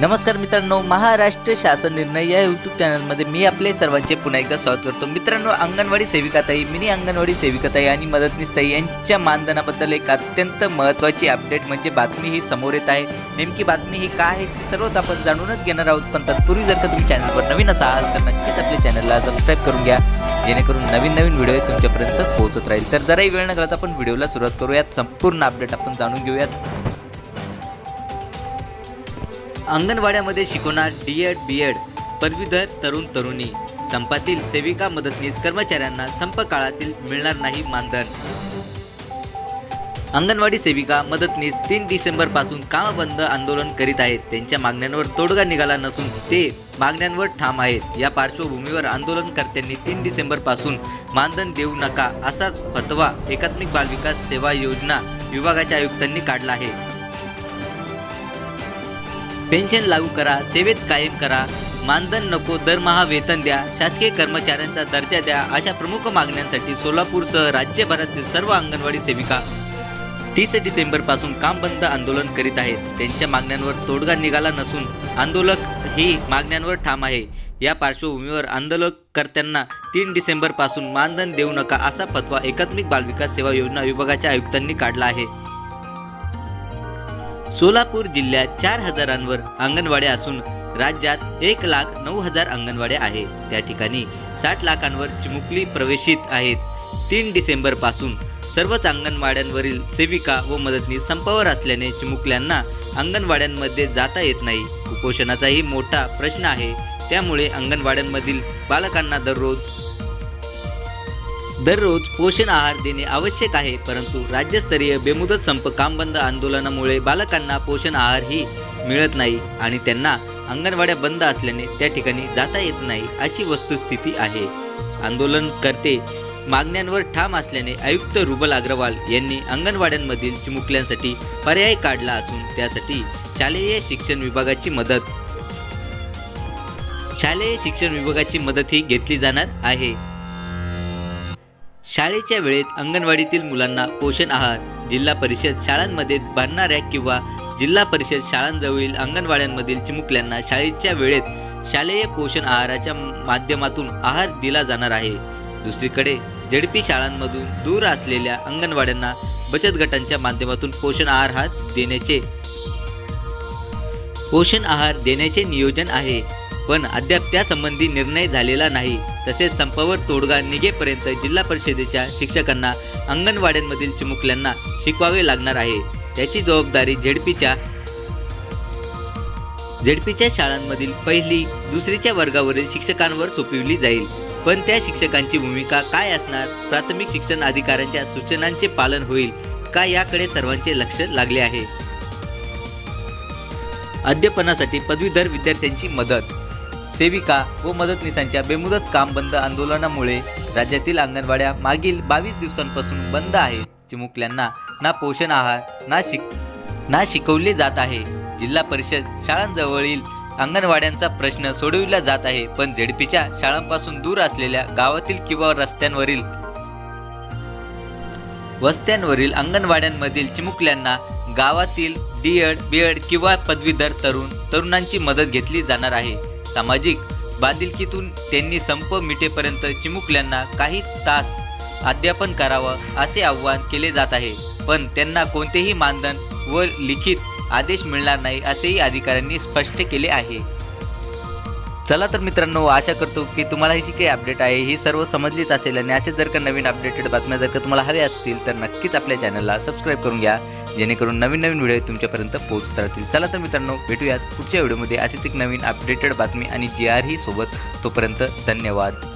नमस्कार मित्रांनो महाराष्ट्र शासन निर्णय या यूट्यूब चॅनलमध्ये मी आपले सर्वांचे पुन्हा एकदा स्वागत करतो. मित्रांनो अंगणवाडी सेविकाताई मिनी अंगणवाडी सेविकाताई आणि मदतनीसताई यांच्या मानधनाबद्दल एक अत्यंत महत्त्वाची अपडेट म्हणजे बातमी ही समोर येत आहे. नेमकी बातमी ही काय आहे ती सर्वच आपण जाणूनच घेणार आहोत पण तत्पूर्वी जर का तुम्ही चॅनलवर नवीन असाल तर नक्कीच आपल्या चॅनलला सबस्क्राईब करून घ्या. जेणेकरून नवीन नवीन व्हिडिओ तुमच्यापर्यंत पोहोचत राहील. तर जराही वेळ न घालता आपण व्हिडिओला सुरुवात करूयात. संपूर्ण अपडेट आपण जाणून घेऊयात. अंगणवाड्यामध्ये शिकवणार डी एड बी एड पदवीधर तरुण तरुणी. संपातील सेविका मदतनीस कर्मचाऱ्यांना संप काळातील मिळणार नाही मानधन. अंगणवाडी सेविका मदतनीस तीन डिसेंबरपासून कामबंद आंदोलन करीत आहेत. त्यांच्या मागण्यांवर तोडगा निघाला नसून ते मागण्यांवर ठाम आहेत. या पार्श्वभूमीवर आंदोलनकर्त्यांनी तीन डिसेंबरपासून मानधन देऊ नका असा फतवा एकात्मिक बालविकास सेवा योजना विभागाच्या आयुक्तांनी काढला आहे. पेन्शन लागू करा सेवेत कायम करा. मानधन नको दरमहा वेतन द्या. शासकीय कर्मचाऱ्यांचा दर्जा द्या. अशा प्रमुख मागण्यांसाठी सोलापूरसह राज्यभरातील सर्व अंगणवाडी सेविका तीस डिसेंबरपासून काम बंद आंदोलन करीत आहेत. त्यांच्या मागण्यांवर तोडगा निघाला नसून आंदोलक ही मागण्यांवर ठाम आहे. या पार्श्वभूमीवर आंदोलकर्त्यांना तीन डिसेंबरपासून मानधन देऊ नका असा पथवा एकात्मिक बालविकास सेवा योजना विभागाच्या आयुक्तांनी काढला आहे. सोलापूर जिल्ह्यात चार हजारांवर अंगणवाड्या असून राज्यात एक लाख नऊ हजार अंगणवाड्या आहेत त्या ठिकाणी साठ लाखांवर चिमुकली प्रवेशित आहेत. तीन डिसेंबरपासून सर्वच अंगणवाड्यांवरील सेविका व मदतनीस संपावर असल्याने चिमुकल्यांना अंगणवाड्यांमध्ये जाता येत नाही. कुपोषणाचाही मोठा प्रश्न आहे. त्यामुळे अंगणवाड्यांमधील बालकांना दररोज दररोज पोषण आहार देणे आवश्यक आहे परंतु राज्यस्तरीय बेमुदत संप कामबंद आंदोलनामुळे बालकांना पोषण आहारही मिळत नाही आणि त्यांना अंगणवाड्या बंद असल्याने त्या ठिकाणी जाता येत नाही अशी वस्तुस्थिती आहे. आंदोलनकर्ते मागण्यांवर ठाम असल्याने आयुक्त रुबल अग्रवाल यांनी अंगणवाड्यांमधील चिमुकल्यांसाठी पर्याय काढला असून त्यासाठी शालेय शिक्षण विभागाची मदत शालेय शिक्षण विभागाची मदतही घेतली जाणार आहे. शाळेच्या वेळेत अंगणवाडीतील मुलांना पोषण आहार जिल्हा परिषद शाळांमध्ये भरणाऱ्या किंवा जिल्हा परिषद शाळांजवळील अंगणवाड्यांमधील चिमुकल्यांना शाळेच्या वेळेत शालेय पोषण आहाराच्या माध्यमातून आहार दिला जाणार आहे. दुसरीकडे झेडपी शाळांमधून दूर असलेल्या अंगणवाड्यांना बचत गटांच्या माध्यमातून पोषण आहार हा देण्याचे पोषण आहार देण्याचे नियोजन आहे. पण अद्याप त्यासंबंधी निर्णय झालेला नाही. तसेच संपावर तोडगा निघेपर्यंत जिल्हा परिषदेच्या शिक्षकांना अंगणवाड्यांमधील चिमुकल्यांना शिकवावे लागणार आहे. त्याची जबाबदारी झेडपीच्या झेडपीच्या शाळांमधील पहिली दुसरीच्या वर्गावरील शिक्षकांवर सोपविली जाईल. पण त्या शिक्षकांची भूमिका काय असणार? प्राथमिक शिक्षण अधिकाऱ्यांच्या सूचनांचे पालन होईल का याकडे सर्वांचे लक्ष लागले आहे? अध्यापनासाठी पदवीधर विद्यार्थ्यांची मदत सेविका व मदतनीसांच्या बेमुदत काम बंद आंदोलनामुळे राज्यातील अंगणवाड्या मागील बावीस दिवसांपासून बंद आहे चिमुकल्यांना ना पोषण आहार ना शिक ना शिकवले जात आहे. जिल्हा परिषद शाळांजवळील अंगणवाड्यांचा प्रश्न सोडविला जात आहे पण झेडपीच्या शाळांपासून दूर असलेल्या गावातील किंवा रस्त्यांवरील वस्त्यांवरील अंगणवाड्यांमधील चिमुकल्यांना गावातील डी एड बी एड किंवा पदवीधर तरुण तरुणांची मदत घेतली जाणार आहे. सामाजिक बांधिलकीतून त्यांनी संप मिटेपर्यंत चिमुकल्यांना काही तास अध्यापन करावं असे आव्हान केले जात आहे. पण त्यांना कोणतेही मानधन व लिखित आदेश मिळणार नाही असेही अधिकाऱ्यांनी स्पष्ट केले आहे. चला तर मित्रांनो आशा करतो की तुम्हाला ही जी काही अपडेट आहे ही सर्व समजलीच असेल आणि असे जर का नवीन अपडेटेड बातम्या जर का तुम्हाला हव्या असतील तर नक्कीच आपल्या चॅनलला सबस्क्राईब करून घ्या जेणेकरून नवीन नवीन व्हिडिओ तुमच्यापर्यंत पोहोचत राहतील. चला तर मित्रांनो भेटूयात पुढच्या व्हिडिओमध्ये अशीच एक नवीन अपडेटेड बातमी आणि जी आर ही सोबत. तोपर्यंत धन्यवाद.